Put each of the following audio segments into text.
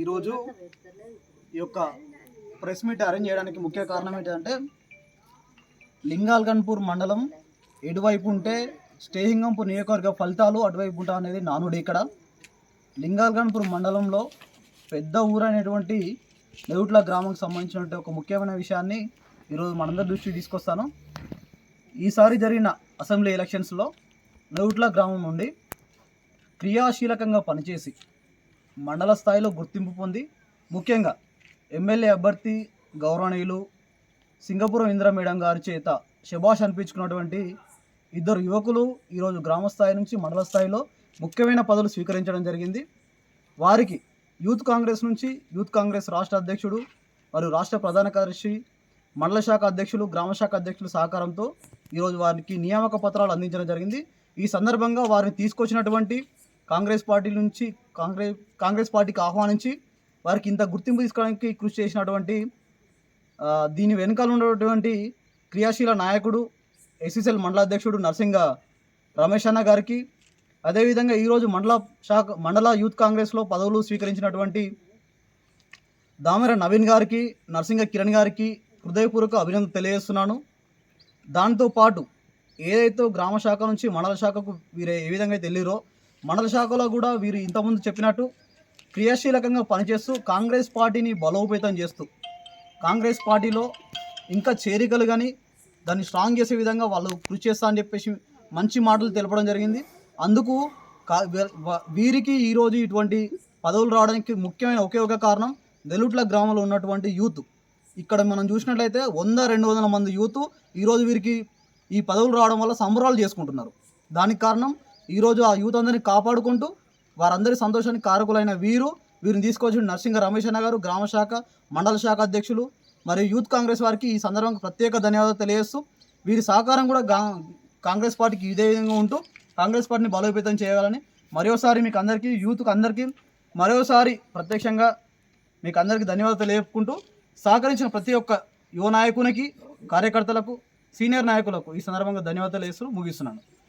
ఈరోజు ఈ యొక్క ప్రెస్ మీట్ అరేంజ్ చేయడానికి ముఖ్య కారణం ఏంటంటే లింగాల్గన్పూర్ మండలం ఎటువైపు ఉంటే స్టేహింగంపూర్ నియోజకవర్గ ఫలితాలు అటువైపు ఉంటా అనేది నానుడి ఇక్కడ. లింగాల్గన్పూర్ మండలంలో పెద్ద ఊరు అనేటువంటి గ్రామంకి సంబంధించినటువంటి ఒక ముఖ్యమైన విషయాన్ని ఈరోజు మనందరి దృష్టికి తీసుకొస్తాను. ఈసారి జరిగిన అసెంబ్లీ ఎలక్షన్స్లో నెవుట్ల గ్రామం నుండి క్రియాశీలకంగా పనిచేసి మండల స్థాయిలో గుర్తింపు పొంది ముఖ్యంగా ఎమ్మెల్యే అభ్యర్థి గౌరవనీయులు సింగపురం ఇందిరా మేడం గారి చేత శభాష్ అనిపించుకున్నటువంటి ఇద్దరు యువకులు ఈరోజు గ్రామ స్థాయి నుంచి మండల స్థాయిలో ముఖ్యమైన పదవులు స్వీకరించడం జరిగింది. వారికి యూత్ కాంగ్రెస్ నుంచి యూత్ కాంగ్రెస్ రాష్ట్ర అధ్యక్షుడు మరియు రాష్ట్ర ప్రధాన కార్యదర్శి మండల శాఖ అధ్యక్షులు గ్రామ శాఖ అధ్యక్షుల సహకారంతో ఈరోజు వారికి నియామక పత్రాలు అందించడం జరిగింది. ఈ సందర్భంగా వారిని తీసుకొచ్చినటువంటి కాంగ్రెస్ పార్టీ నుంచి కాంగ్రెస్ కాంగ్రెస్ పార్టీకి ఆహ్వానించి వారికి ఇంత గుర్తింపు తీసుకోవడానికి కృషి చేసినటువంటి దీని వెనుకాల ఉన్నటువంటి క్రియాశీల నాయకుడు ఎస్ఎస్ఎల్ మండల అధ్యక్షుడు నరసింగ రమేష్ అన్న గారికి అదేవిధంగా ఈరోజు మండల శాఖ మండల యూత్ కాంగ్రెస్లో పదవులు స్వీకరించినటువంటి దామెర నవీన్ గారికి నరసింగ కిరణ్ గారికి హృదయపూర్వక అభినందన తెలియజేస్తున్నాను. దాంతోపాటు ఏదైతే గ్రామ శాఖ నుంచి మండల శాఖకు వీరు ఏ విధంగా అయితే వెళ్ళిరో మండల శాఖలో కూడా వీరు ఇంతకుముందు చెప్పినట్టు క్రియాశీలకంగా పనిచేస్తూ కాంగ్రెస్ పార్టీని బలోపేతం చేస్తూ కాంగ్రెస్ పార్టీలో ఇంకా చేరికలు కానీ దాన్ని స్ట్రాంగ్ చేసే విధంగా వాళ్ళు కృషి చేస్తా అని చెప్పేసి మంచి మాటలు తెలపడం జరిగింది. అందుకు వీరికి ఈరోజు ఇటువంటి పదవులు రావడానికి ముఖ్యమైన ఒకే ఒక కారణం వెలుట్ల గ్రామంలో ఉన్నటువంటి యూత్. ఇక్కడ మనం చూసినట్లయితే వంద రెండు వందల మంది యూత్ ఈరోజు వీరికి ఈ పదవులు రావడం వల్ల సంబరాలు చేసుకుంటున్నారు. దానికి కారణం ఈరోజు ఆ యూత్ అందరినీ కాపాడుకుంటూ వారందరి సంతోషానికి కారకులైన వీరు వీరిని తీసుకొచ్చిన నర్సింగ రమేష్ అన్న గారు గ్రామ శాఖ మండల శాఖ అధ్యక్షులు మరియు యూత్ కాంగ్రెస్ వారికి ఈ సందర్భంగా ప్రత్యేక ధన్యవాదాలు తెలియజేస్తూ వీరి సహకారం కూడా కాంగ్రెస్ పార్టీకి ఇదే విధంగా ఉంటూ కాంగ్రెస్ పార్టీని బలోపేతం చేయాలని మరోసారి మీకు అందరికీ యూత్కి అందరికీ మరోసారి ప్రత్యక్షంగా మీకు అందరికీ ధన్యవాదాలు తెలియజేసుకుంటూ సహకరించిన ప్రతి ఒక్క యువ నాయకునికి కార్యకర్తలకు సీనియర్ నాయకులకు ఈ సందర్భంగా ధన్యవాదాలు వేస్తూ ముగిస్తున్నాను.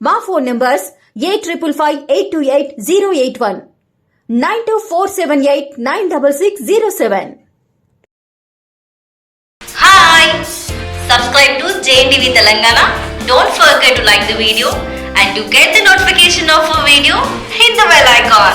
మా phone numbers eight triple five eight two eight zero eight one nine two four seven eight nine double six zero seven Hi! Subscribe to JNTV Telangana. Don't forget to like the video and to get the notification of a video, hit the bell icon.